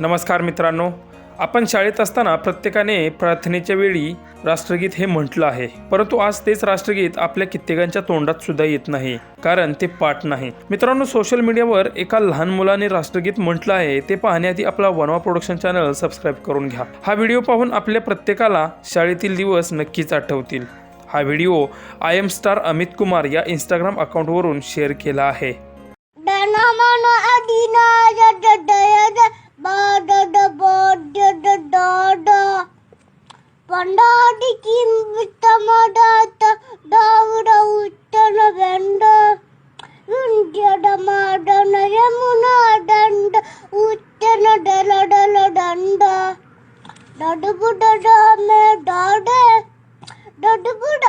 नमस्कार मित्रांनो आपण शाळेत असताना प्रत्येकाने प्रार्थनेच्या वेळी राष्ट्रगीत हे म्हटलं आहे. परंतु आज तेच राष्ट्रगीत आपल्या कित्येकांच्या तोंडात सुद्धा येत नाही कारण ते पाठ नाही. मित्रांनो सोशल मीडियावर एका लहान मुलाने राष्ट्रगीत म्हटलं आहे ते पाहण्याआधी आपला वनवा प्रोडक्शन चॅनल सबस्क्राईब करून घ्या. हा व्हिडिओ पाहून आपल्या प्रत्येकाला शाळेतील दिवस नक्कीच आठवतील. हा video I am star Amit Kumar या इंस्टाग्राम अकाउंटवरून शेअर केला आहे. పండాడికి విత్తమదాత దావుడ ఉత్తన వెండ ఉంజడ మాడన యమున దండ ఉత్తన డల డల దండ దడుగు డమే డాడే దడుగుడ